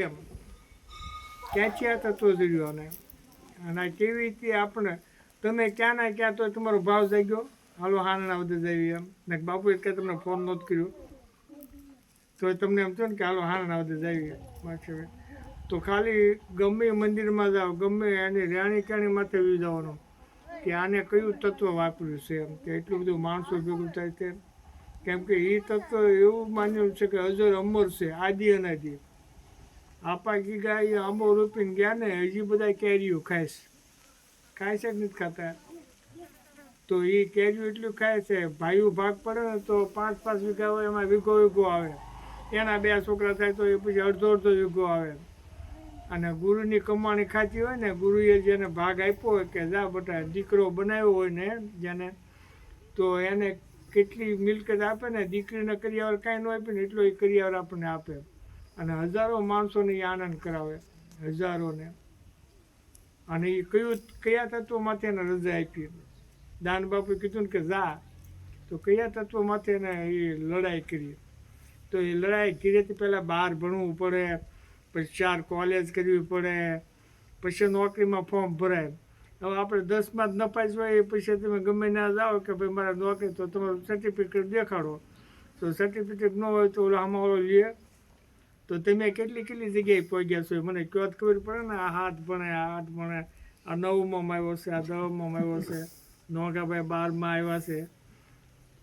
એમ આ તત્વો જોડ્યો અને. અને કેવી રીતે આપણે, તમે ક્યાં ના ક્યાં તો તમારો ભાવ જાગ્યો? હાલો હાના વધે જઈએ એમ. ને બાપુએ ક્યાં તમને ફોન નહોતો કર્યો? તો તમને એમ થયું ને કે હાલો હાના વધે જઈએ. માથે તો ખાલી ગમે મંદિરમાં જાઓ, ગમે એની રહેણી કાણી માથે વી જવાનું કે આને કયું તત્વ વાપર્યું છે એમ. કે એટલું બધું માણસો ભેગું થાય છે કેમ કે એ તત્વ એવું માન્યું છે કે અજર અમર છે, આદિ અનાદિ. આપા ગીગા એ આંબો રૂપીને ગયા ને, હજી બધા કેરીઓ ખાઈશ ખાય છે જ નથી ખાતા? તો એ કેરીઓ એટલું ખાય છે, ભાઈઓ ભાગ પડે ને તો પાંચ પાંચ વીઘા હોય એમાં વીઘો વીઘો આવે. એના બે છોકરા થાય તો એ પછી અડધો અડધો વીઘો આવે. અને ગુરુની કમાણી ખાતી હોય ને, ગુરુએ જેને ભાગ આપ્યો હોય કે જા બટા, દીકરો બનાવ્યો હોય ને જેને, તો એને કેટલી મિલકત આપે ને, દીકરીને કરિયાવર કાંઈ ન આપે ને, એટલો એ કરિયાવર આપણને આપે. અને હજારો માણસોને એ આનંદ કરાવે, હજારોને. અને એ કયું, કયા તત્વમાંથી એને રજા આપી? દાન બાપુએ કીધું ને કે જા. તો કયા તત્વમાંથી એને એ લડાઈ કરી? તો એ લડાઈ કરીએથી પહેલાં બહાર ભણવું પડે, પછી ચાર કોલેજ કરવી પડે, પછી નોકરીમાં ફોર્મ ભરાય. હવે આપણે દસમાં જ નપાસ હોય એ પછી તમે ગમે ના જાઓ કે ભાઈ મારા નોકરી તો તમારું સર્ટિફિકેટ દેખાડો. તો સર્ટિફિકેટ ન હોય તો ઓલો આમાં ઓલો લે. તો તમે કેટલી કેટલી જગ્યાએ પહોંચ્યા છો મને કયો ખબર પડે ને, આ હાથ ભણે, આ હાથ ભણે, આ નવમાં આવ્યો છે, આ દસમાં આવ્યો છે, નોગાભાઈ બારમાં આવ્યા છે.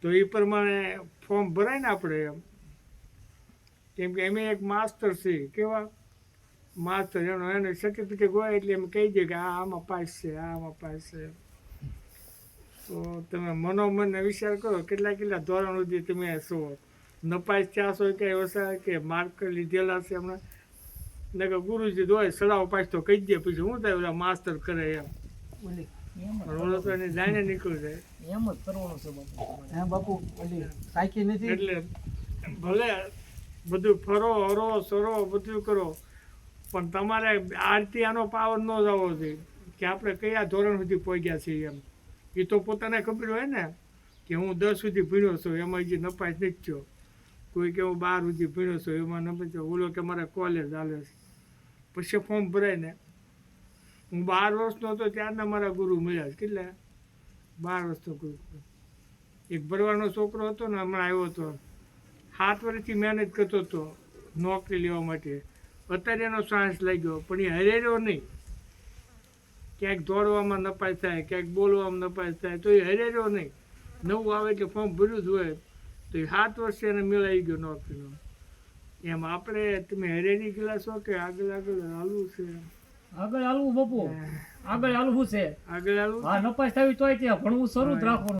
તો એ પ્રમાણે ફોર્મ ભરાય ને આપણે એમ. કેમ કે એમ એક માસ્ટર છે, કેવા? માસ્ટર, એનો, એને સર્ટિફિકેટ હોય એટલે એમ કહી દે કે આ આમાં પાસ છે, આ આમાં પાસ છે. તો તમે મનોમન વિચાર કરો, કેટલા કેટલા ધોરણ સુધી તમે છો. નપાસ ચાસ હોય કે ઓછા કે માર્ક લીધેલા છે હમણાં ને કે ગુરુજી દોય સડાવ પાસ તો કહી દે પછી શું થાય માસ્તર માસ્ટર કરે એમ. જ જાણે નીકળી જાય. એમ જ કરવાનું છે બાપુ હે બાપુ ઓલી નથી? એટલે ભલે બધું ફરો હરો સરો બધું કરો પણ તમારે આરતી આનો પાવર ન જવો જોઈએ. કે આપણે કયા ધોરણ સુધી પહોંચ્યા છીએ એમ. એ તો પોતાને ખબર હોય ને કે હું દસ સુધી ભણ્યો છું એમાં હજી નપાસ નથી થયો. કોઈ કે હું બાર સુધી ભણ્યો છું, એમાં ન પછી ઓલો કે મારે કોલેજ હાલે છે. પછી ફોર્મ ભરાય ને. હું બાર વર્ષનો હતો ત્યારના મારા ગુરુ મળ્યા છે. કેટલા? બાર વર્ષનો ગુરુ. એક ભરવાનો છોકરો હતો ને, હમણાં આવ્યો હતો. સાત વર્ષથી મહેનત કરતો હતો નોકરી લેવા માટે. અત્યારે એનો સાહસ લાગ્યો, પણ એ હરેર્યો નહીં. ક્યાંક દોડવામાં નપાય થાય, ક્યાંક બોલવામાં નપાય થાય, તો એ હરેર્યો નહીં. નવું આવે એટલે ફોર્મ ભર્યું જ હોય. તો એ સાત વર્ષે એને મેળાઈ ગયો નોકરીનો. એમ આપણે તમે હેરેની ગયેલા છો કે આગળ આગળ હાલવું છે? આગળ હાલવું બપુ. આગળ હાલવું છે. આગળ હાલવું? હા નપાસ થવી તોય ત્યાં ભણવું શરૂ જ રાખવાનું.